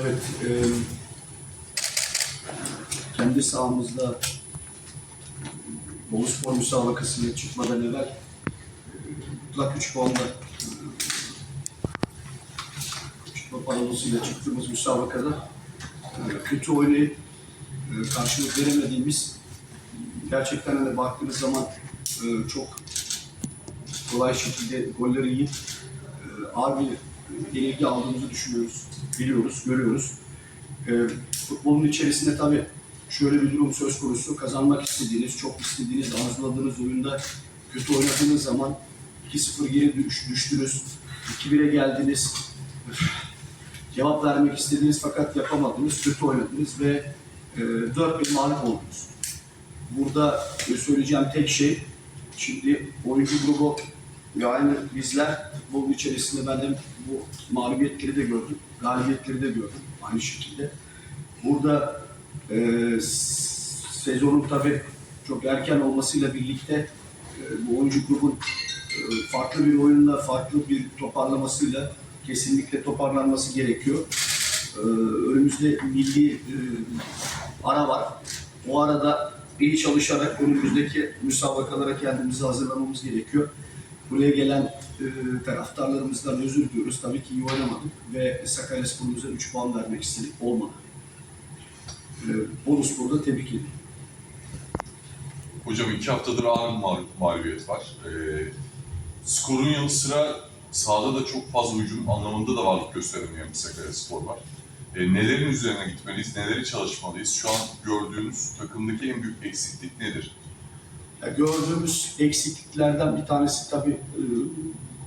Evet, e, kendi sahamızda Bolu Spor müsabakasına çıkmadan evvel mutlak 3 puanla çıkma parolasıyla çıktığımız müsabakada e, kötü oynayıp e, karşılık veremediğimiz gerçekten hani baktığınız zaman e, çok kolay şekilde golleri yiyip e, ağır bir yenilgi aldığımızı düşünüyoruz, biliyoruz, görüyoruz. E, futbolun içerisinde tabii şöyle bir durum söz konusu. Kazanmak istediğiniz, çok istediğiniz, arzuladığınız oyunda kötü oynadığınız zaman 2-0 geri düş, düştünüz, 2-1'e geldiniz, cevap vermek istediğiniz fakat yapamadınız, kötü oynadınız ve e, 4-1 mağlup oldunuz. Burada söyleyeceğim tek şey, şimdi oyuncu grubu yani bizler futbolun içerisinde ben de bu mağlubiyetleri de gördüm, galibiyetleri de gördüm aynı şekilde. Burada e, sezonun tabii çok erken olmasıyla birlikte e, bu oyuncu grubun e, farklı bir oyunla, farklı bir toparlamasıyla kesinlikle toparlanması gerekiyor. E, önümüzde milli e, ara var. O arada iyi çalışarak önümüzdeki müsabakalara kendimizi hazırlamamız gerekiyor. Buraya gelen e, taraftarlarımızdan özür diliyoruz. Tabii ki iyi oynamadık ve Sakaryaspor'umuza 3 puan vermek istedik. Olmadı. E, bonus burada tebrik ediyorum. Hocam iki haftadır ağır mağ- mağlubiyet var. Ee, skorun yanı sıra sahada da çok fazla hücum anlamında da varlık gösteremeyen bir Sakaryaspor var. Ee, nelerin üzerine gitmeliyiz, neleri çalışmalıyız? Şu an gördüğünüz takımdaki en büyük eksiklik nedir? Gördüğümüz eksikliklerden bir tanesi tabii e,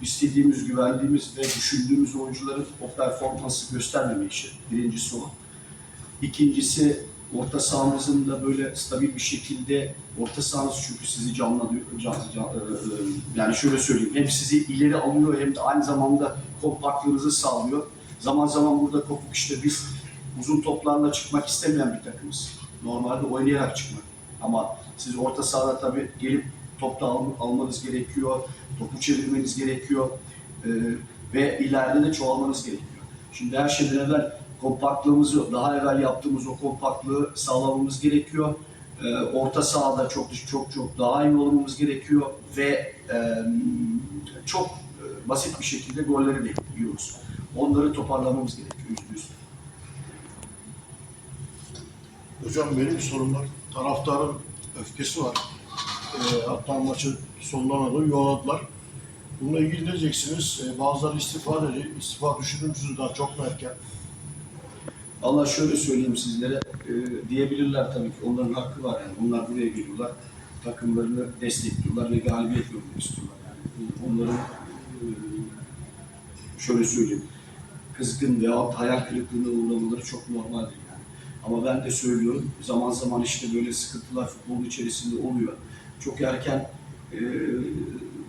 istediğimiz, güvendiğimiz ve düşündüğümüz oyuncuların o performansı göstermeme işi. Birincisi o. İkincisi orta sahamızın da böyle stabil bir şekilde orta sahanız çünkü sizi canlanıyor. Can, can, e, e, yani şöyle söyleyeyim hem sizi ileri alıyor hem de aynı zamanda kompaktlığınızı sağlıyor. Zaman zaman burada kopuk işte biz uzun toplarla çıkmak istemeyen bir takımız. Normalde oynayarak çıkmak. Ama siz orta sahada tabii gelip topta al, almanız gerekiyor, topu çevirmeniz gerekiyor e, ve ileride de çoğalmanız gerekiyor. Şimdi her şeyden evvel kompaktlığımızı, daha evvel yaptığımız o kompaktlığı sağlamamız gerekiyor. E, orta sahada çok çok çok daha iyi olmamız gerekiyor ve e, çok e, basit bir şekilde golleri de yiyoruz. Onları toparlamamız gerekiyor yüzde yüz. Hocam benim sorum var. Taraftarın öfkesi var. E, hatta maçı sonlarına doğru yolladılar. Bununla ilgili ne diyeceksiniz? E, bazıları istifa dedi. İstifa düşünür daha çok mu erken? Allah şöyle söyleyeyim sizlere, e, diyebilirler tabii ki onların hakkı var yani. Onlar buraya geliyorlar, takımlarını destekliyorlar ve galibiyet görmek istiyorlar yani. Onların e, şöyle söyleyeyim, kızgın veya hayal kırıklığına uğramaları çok normaldir yani. Ama ben de söylüyorum, zaman zaman işte böyle sıkıntılar futbolun içerisinde oluyor. Çok erken, e,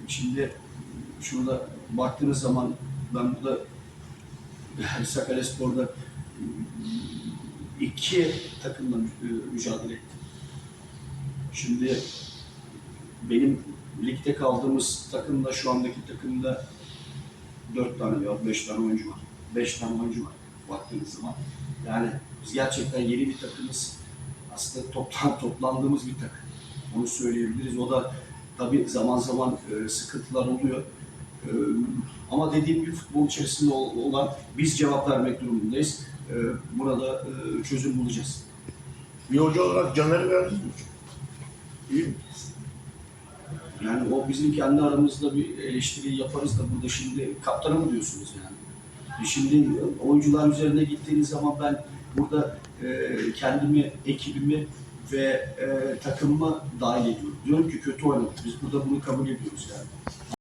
şimdi şurada baktığınız zaman ben burada Sakaryaspor'da iki takımla mü- mücadele ettim. Şimdi benim ligde kaldığımız takımda şu andaki takımda dört tane veya beş tane oyuncu var. Beş tane oyuncu var baktığınız zaman. Yani biz gerçekten yeni bir takımız. Aslında toplan, toplandığımız bir takım. Onu söyleyebiliriz. O da tabii zaman zaman e, sıkıntılar oluyor. E, ama dediğim gibi futbol içerisinde ol- olan biz cevap vermek durumundayız. E, burada e, çözüm bulacağız. Bir hoca olarak Caner'i beğendiniz mi? İyi mi? Yani o bizim kendi aramızda bir eleştiri yaparız da burada şimdi kaptana mı diyorsunuz yani? Şimdi oyuncular üzerine gittiğiniz zaman ben burada e, kendimi, ekibimi ve e, takımımı dahil ediyorum. Diyorum ki kötü oynadık. Biz burada bunu kabul ediyoruz yani.